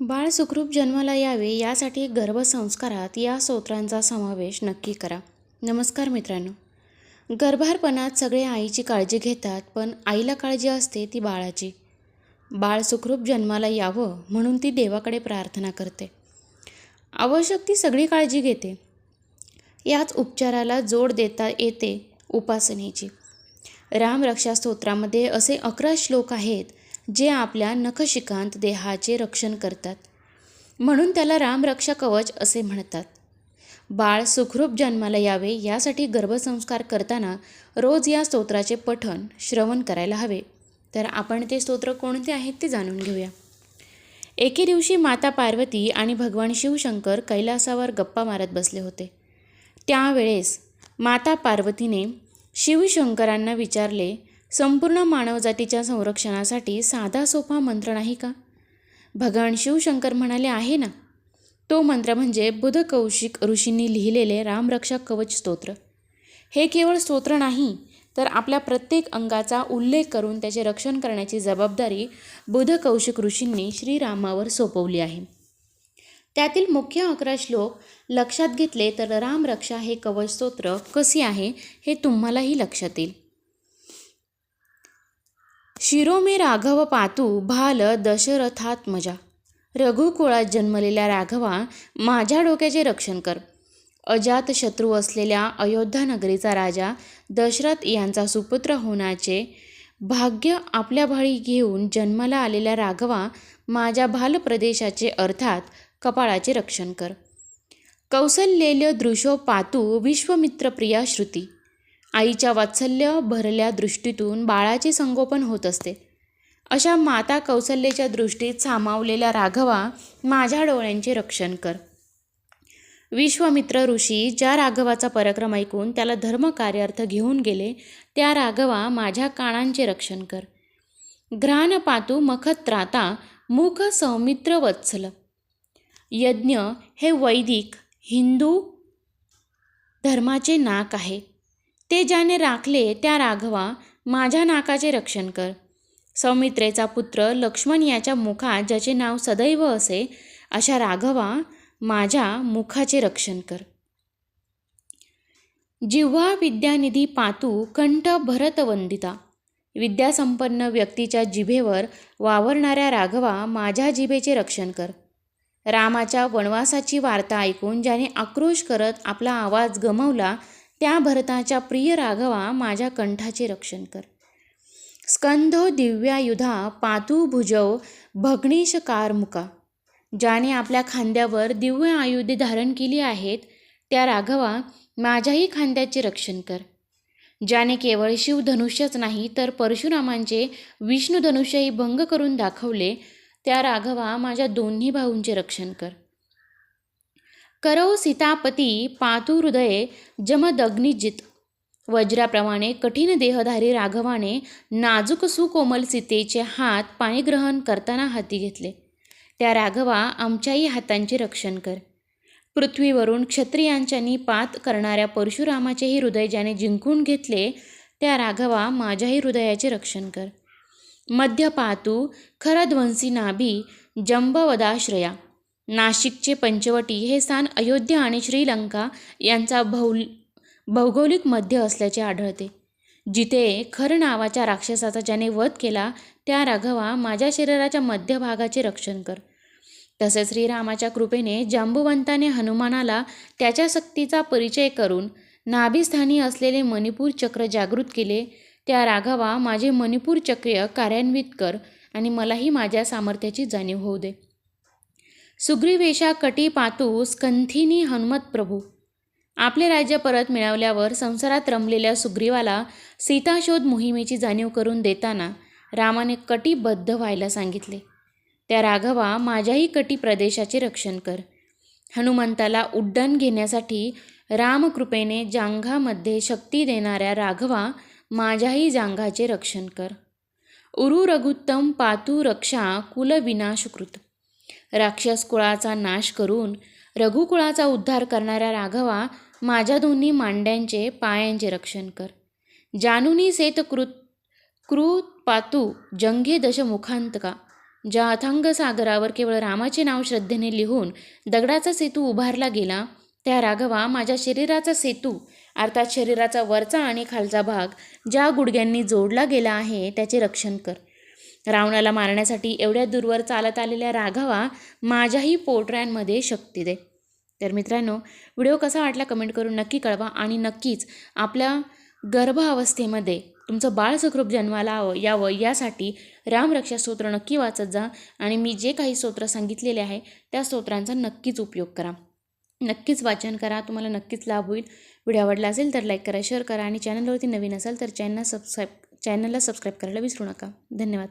बाळ सुखरूप जन्माला यावे यासाठी गर्भसंस्कारात या स्तोत्रांचा समावेश नक्की करा. नमस्कार मित्रांनो. गर्भारपणात सगळे आईची काळजी घेतात पण आईला काळजी असते ती बाळाची. बाळ सुखरूप जन्माला यावं म्हणून ती देवाकडे प्रार्थना करते. आवश्यक ती सगळी काळजी घेते. याच उपचाराला जोड देता येते उपासनेची. रामरक्षा स्तोत्रामध्ये असे अकरा श्लोक आहेत जे आपल्या नखशिकांत देहाचे रक्षण करतात. म्हणून त्याला रामरक्षा कवच असे म्हणतात. बाळ सुखरूप जन्माला यावे यासाठी गर्भसंस्कार करताना रोज या स्तोत्राचे पठण श्रवण करायला हवे. तर आपण ते स्तोत्र कोणते आहेत ते जाणून घेऊया. एके दिवशी माता पार्वती आणि भगवान शिवशंकर कैलासावर गप्पा मारत बसले होते. त्यावेळेस माता पार्वतीने शिवशंकरांना विचारले संपूर्ण मानवजातीच्या संरक्षणासाठी साधा सोपा मंत्र नाही का? भगवान शिवशंकर म्हणाले आहे ना. तो मंत्र म्हणजे बुध कौशिक ऋषींनी लिहिलेले रामरक्षा कवच स्तोत्र. हे केवळ स्तोत्र नाही तर आपल्या प्रत्येक अंगाचा उल्लेख करून त्याचे रक्षण करण्याची जबाबदारी बुध कौशिक ऋषींनी श्रीरामावर सोपवली आहे. त्यातील मुख्य अकरा श्लोक लक्षात घेतले तर रामरक्षा हे कवच स्तोत्र कसे आहे हे तुम्हालाही लक्षात येईल. शिरोमे राघव पातू भाल दशरथात्मजा रघुकुळात जन्मलेल्या राघवा माझ्या डोक्याचे रक्षण कर. अजात शत्रू असलेल्या अयोध्या नगरीचा राजा दशरथ यांचा सुपुत्र होण्याचे भाग्य आपल्या भाळी घेऊन जन्माला आलेल्या राघवा माझ्या भाल प्रदेशाचे अर्थात कपाळाचे रक्षण कर. कौसल्येल्य दृशो पातू विश्वमित्रप्रिया श्रुती. आईच्या वात्सल्य भरल्या दृष्टीतून बाळाचे संगोपन होत असते. अशा माता कौसल्येच्या दृष्टीत सामावलेल्या राघवा माझ्या डोळ्यांचे रक्षण कर. विश्वामित्र ऋषी ज्या राघवाचा पराक्रम ऐकून त्याला धर्मकार्यार्थ घेऊन गेले त्या राघवा माझ्या कानांचे रक्षण कर. घ्राण पातू मखत्राता मुख सौमित्र वत्सल. यज्ञ हे वैदिक हिंदू धर्माचे नाक आहे. ते ज्याने राखले त्या राघवा माझ्या नाकाचे रक्षण कर. सौमित्रेचा पुत्र लक्ष्मण याच्या मुखात ज्याचे नाव सदैव असे अशा राघवा माझ्या मुखाचे रक्षण कर. जिव्हा विद्यानिधी पातू कंठ भरतवंदिता. विद्यासंपन्न व्यक्तीच्या जिभेवर वावरणाऱ्या राघवा माझ्या जिभेचे रक्षण कर. रामाच्या वनवासाची वार्ता ऐकून ज्याने आक्रोश करत आपला आवाज गमावला त्या भरताच्या प्रिय राघवा माझ्या कंठाचे रक्षण कर. स्कंधो दिव्यायुधा पातू भुजव भग्नीशकार मुका. ज्याने आपल्या खांद्यावर दिव्य आयुधे धारण केली आहेत त्या राघवा माझ्याही खांद्याचे रक्षण कर. ज्याने केवळ शिवधनुष्यच नाही तर परशुरामांचे विष्णुधनुष्यही भंग करून दाखवले त्या राघवा माझ्या दोन्ही भाऊंचे रक्षण कर. करौ सीतापती पातू हृदये जमदग्निजित. वज्राप्रमाणे कठीण देहधारी राघवाने नाजूक सुकोमल सीतेचे हात पाणीग्रहण करताना हाती घेतले. त्या राघवा आमच्याही हातांचे रक्षण कर. पृथ्वीवरून क्षत्रियांच्या निपात करणाऱ्या परशुरामाचेही हृदय ज्याने जिंकून घेतले त्या राघवा माझ्याही हृदयाचे रक्षण कर. मध्य पातू खरध्वंसी नाभी जंबवदाश्रया नाशिकचे पंचवटी हे स्थान अयोध्या आणि श्रीलंका यांचा भौल भौगोलिक मध्य असल्याचे आढळते. जिथे खर नावाच्या राक्षसाचा ज्याने वध केला त्या राघवा माझ्या शरीराच्या मध्यभागाचे रक्षण कर. तसेच श्रीरामाच्या कृपेने जांबुवंताने हनुमानाला त्याच्या शक्तीचा परिचय करून नाभिस्थानी असलेले मणिपूर चक्र जागृत केले त्या राघवा माझे मणिपूर चक्र कार्यान्वित कर आणि मलाही माझ्या सामर्थ्याची जाणीव होऊ दे. सुग्रीवेशा कटी पातू स्कंथिनी हनुमत प्रभू. आपले राज्य परत मिळवल्यावर संसारात रमलेल्या सुग्रीवाला सीताशोध मोहिमेची जाणीव करून देताना रामाने कटिबद्ध व्हायला सांगितले. त्या राघवा माझ्याही कटी प्रदेशाचे रक्षण कर. हनुमंताला उड्डाण घेण्यासाठी रामकृपेने जांघामध्ये शक्ती देणाऱ्या राघवा माझ्याही जांघाचे रक्षण कर. उरु रघुत्तम पातू रक्षा कुलविनाशकृत. राक्षस कुळाचा नाश करून रघुकुळाचा उद्धार करणाऱ्या राघवा माझ्या दोन्ही मांड्यांचे पायांचे रक्षण कर. जानुनी सेत कृत कृत पातू जंगे दशमुखांत का? ज्या अथांग सागरावर केवळ रामाचे नाव श्रद्धेने लिहून दगडाचा सेतू उभारला गेला त्या राघवा माझ्या शरीराचा सेतू अर्थात शरीराचा वरचा आणि खालचा भाग ज्या गुडघ्यांनी जोडला गेला आहे त्याचे रक्षण कर. रावणाला मारण्यासाठी एवढ्या दूरवर चालत आलेल्या राघवा माझ्याही पोटऱ्यांमध्ये शक्ती दे. तर मित्रांनो व्हिडिओ कसा वाटला कमेंट करून नक्की कळवा आणि नक्कीच आपल्या गर्भावस्थेमध्ये तुमचं बाळ सुखरूप जन्माला हवं यावं यासाठी रामरक्षा स्तोत्र नक्की वाचत जा आणि मी जे काही स्तोत्र सांगितलेले आहे त्या स्तोत्रांचा नक्कीच उपयोग करा. नक्कीच वाचन करा तुम्हाला नक्कीच लाभ होईल. व्हिडिओ आवडला असेल तर लाईक करा शेअर करा आणि चॅनलवरती नवीन असाल तर चॅनल सबस्क्राईब चॅनलला सबस्क्राईब करायला विसरू नका. धन्यवाद.